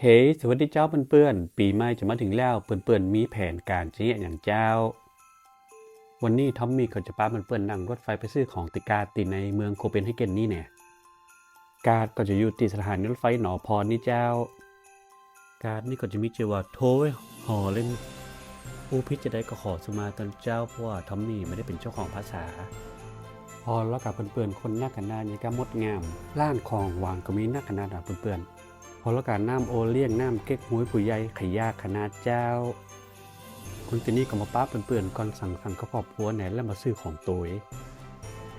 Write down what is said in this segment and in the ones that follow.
เฮ้ยสวัสดีเจ้าเปื่อนๆ ปีใหม่จะมาถึงแล้วเปื่อนๆ มีแผนการจะเนี่ยอย่างเจ้า วันนี้ทอมมี่เขาจะพาเปื่อนๆนั่งรถไฟไปซื้อของติการ์ดติในเมืองโคเปนเฮเกนนี่เนี่ย การ์ดก็จะอยู่ที่สถานีรถไฟหนอพรนี่เจ้า การ์ดนี่ก็จะมีชื่อว่าโทเวฮอเล่นผู้พิจารณาก็ขอสมาตอนเจ้าเพราะว่าทอมมี่ไม่ได้เป็นเจ้าของภาษา พอแล้วกับเปื่อนๆ คนหน้ากันนานี่ก็มดงามล่างของวางก็มีหน้ากันนาดาเปื่อนๆ พอล้วการน้ำโอเลี้ยงน้ำเก๊กหวยผู้ใหญ่ขยาขนาดเจ้า คุณตินี่ก็มาป้าเปื่อนๆก่อนสั่งสั่งก็ครอบครัวไหนแล้วมาซื้อของตัว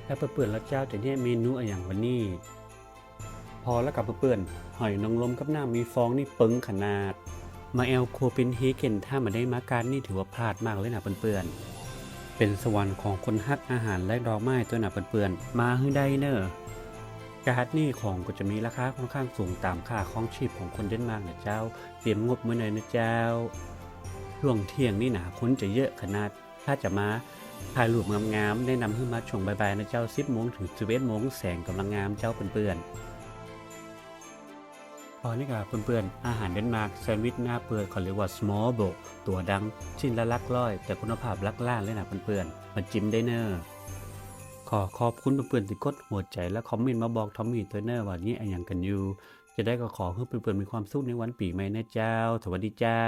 แล้วเปื่อนๆแล้วเจ้าจะเนี่ยเมนูอะไรอย่างวันนี้ พอแล้วกับเปื่อนๆหอยนางรมกับน้ำมีฟองนี่เปิงขนาด มาแอลโคป็นเฮเกนถ้ามาได้มาการนี่ถือว่าพลาดมากเลยนะเปื่อนๆเป็นสวรรค์ของคนฮักอาหารและดอกไม้ตัวหนาเปื่อนๆมาให้ได้เนอะ การ์ดนี่ของก็จะมีราคาค่อนข้างสูงตามค่าของชีพของคนเดนมาร์กนะเจ้า เตรียมงบไว้หน่อยนะเจ้าช่วงเที่ยงนี่นะคนจะเยอะขนาด ถ้าจะมาถ่ายรูปงามๆแนะนำให้มาช่วงบ่ายๆนะเจ้า10โมงถึง11โมงแสงกำลังงามเจ้าเปื่อนๆพอนี่กับเปื่อนๆอาหารเดนมาร์กแซนด์วิชหน้าเปื่อยเขาเรียกว่า small b o ตัวดังชิ้นละลักร้อย แต่คุณภาพลักล้านเลยนะเปื่อนๆมาจิ้มได้เนอะข อขอบคุณเพื่อนๆที่กดหัวใจและคอมเมนต์มาบอกทอมมี่ตัวเนอร์ว่านี้อะไรอย่างกันอยู่ จะได้ก็ขอให้เพื่อนๆมีความสุขในวันปีใหม่นะเจ้า สวัสดีเจ้า